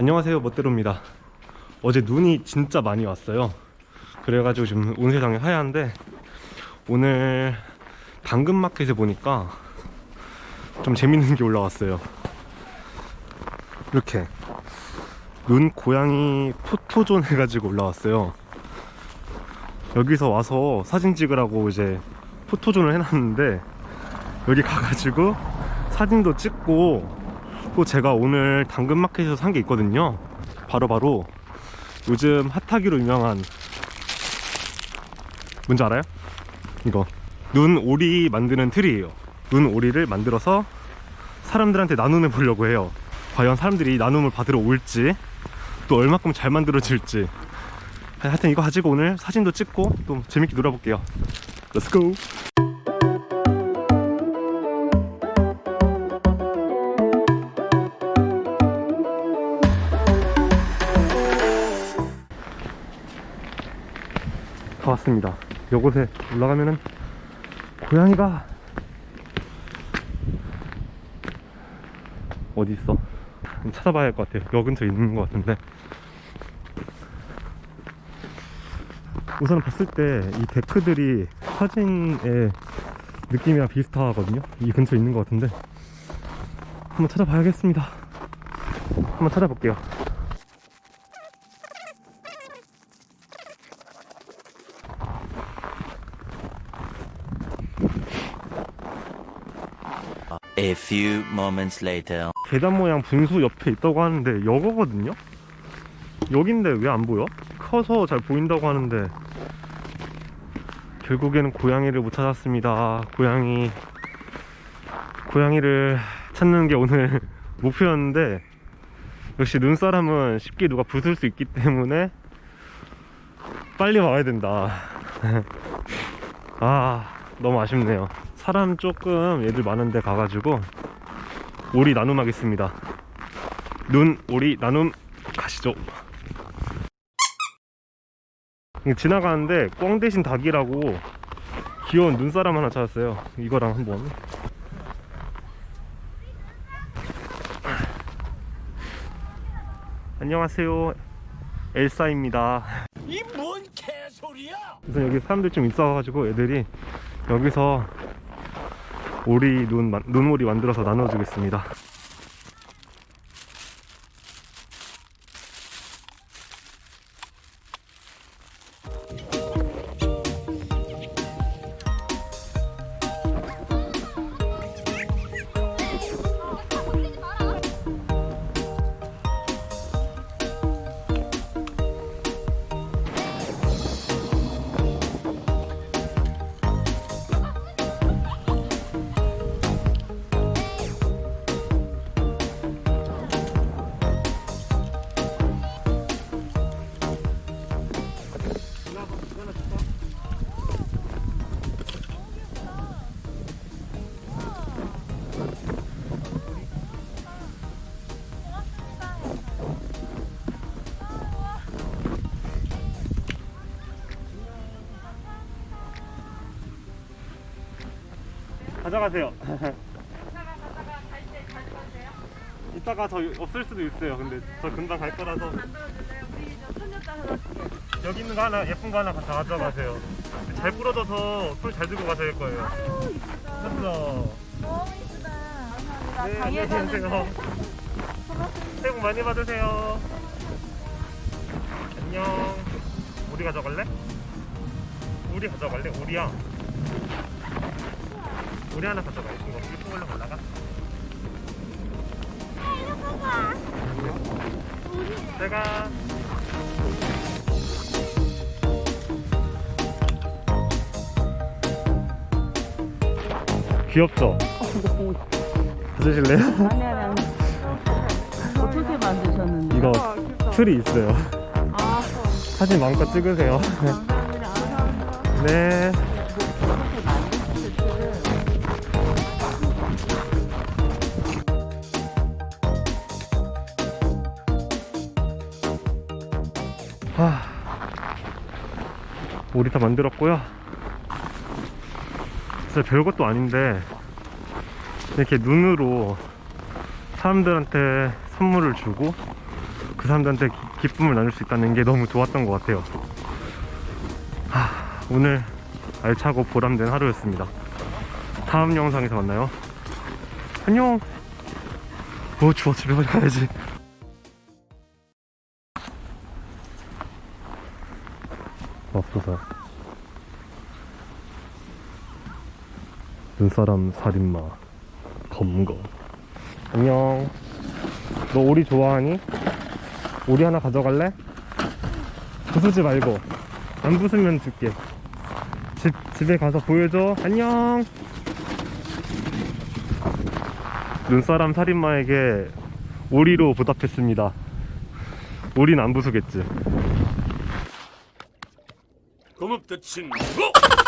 안녕하세요 멋대로입니다. 어제 눈이 진짜 많이 왔어요. 그래가지고 지금 온 세상이 하얀데 오늘 당근마켓에 보니까 좀 재밌는 게 올라왔어요. 이렇게 눈 고양이 포토존 해가지고 올라왔어요. 여기서 와서 사진 찍으라고 이제 포토존을 해놨는데 여기 가가지고 사진도 찍고 또 제가 오늘 당근마켓에서 산 게 있거든요. 바로 바로 요즘 핫하기로 유명한 뭔지 알아요? 이거. 눈 오리 만드는 틀이에요. 눈 오리를 만들어서 사람들한테 나눔해 보려고 해요. 과연 사람들이 나눔을 받으러 올지 또 얼마큼 잘 만들어질지. 하여튼 이거 가지고 오늘 사진도 찍고 또 재밌게 놀아볼게요. 렛츠고 다 왔습니다. 요곳에 올라가면은 고양이가 어디 있어? 찾아봐야 할 것 같아요. 여 근처에 있는 것 같은데. 우선 봤을 때 이 데크들이 사진의 느낌이랑 비슷하거든요. 이 근처에 있는 것 같은데. 한번 찾아봐야겠습니다. 한번 찾아볼게요. A few moments later. 계단 모양 분수 옆에 있다고 하는데 여거거든요? 여긴데 왜 안 보여? 커서 잘 보인다고 하는데 결국에는 고양이를 못 찾았습니다 고양이 고양이를 찾는 게 오늘 목표였는데 역시 눈사람은 쉽게 누가 부술 수 있기 때문에 빨리 와야 된다 아 너무 아쉽네요 사람 조금 얘들 많은데 가가지고 오리 나눔 하겠습니다. 눈 오리 나눔 가시죠. 지나가는데 꽝 대신 닭이라고 귀여운 눈사람 하나 찾았어요. 이거랑 한번. 안녕하세요. 엘사입니다. 이 뭔 개소리야? 우선 여기 사람들 좀 있어가지고 애들이 여기서 오리 눈, 만- 눈오리 만들어서 나눠주겠습니다. 가져가세요. 이따가 저 없을 수도 있어요. 근데 저 금방 갈 거라서 여기 있는 거 하나 예쁜 거 하나 다 가져가세요. 잘 부러져서 손 잘 들고 가셔야 할 거예요. 됐어. 너무 이쁘다. 감사합니다. 네, 안녕히 계세요. 새해 복 많이 받으세요. 안녕. 우리 가져갈래? 우리 가져갈래? 우리야. 우리 하나 가져가. 이거 예쁜 걸로 올라가. 제가 귀엽죠? 가져실래요? 아니 아니 아니. 어떻게 만드셨는데? 이거 틀이 있어요. 아, 사진 마음껏 찍으세요. 감사합니다. 네. 하... 우리 다 만들었고요. 진짜 별것도 아닌데 이렇게 눈으로 사람들한테 선물을 주고 그 사람들한테 기, 쁨을 나눌 수 있다는 게 너무 좋았던 것 같아요. 하, 오늘 알차고 보람된 하루였습니다. 다음 영상에서 만나요. 안녕. 어 추워 집에 가야지. 맙소사. 눈사람 살인마 검거. 안녕. 너 오리 좋아하니? 오리 하나 가져갈래? 부수지 말고. 안 부수면 줄게. 집, 집에 가서 보여줘. 안녕. 눈사람 살인마에게 오리로 보답했습니다. 오리는 안 부수겠지. 고맙다 친구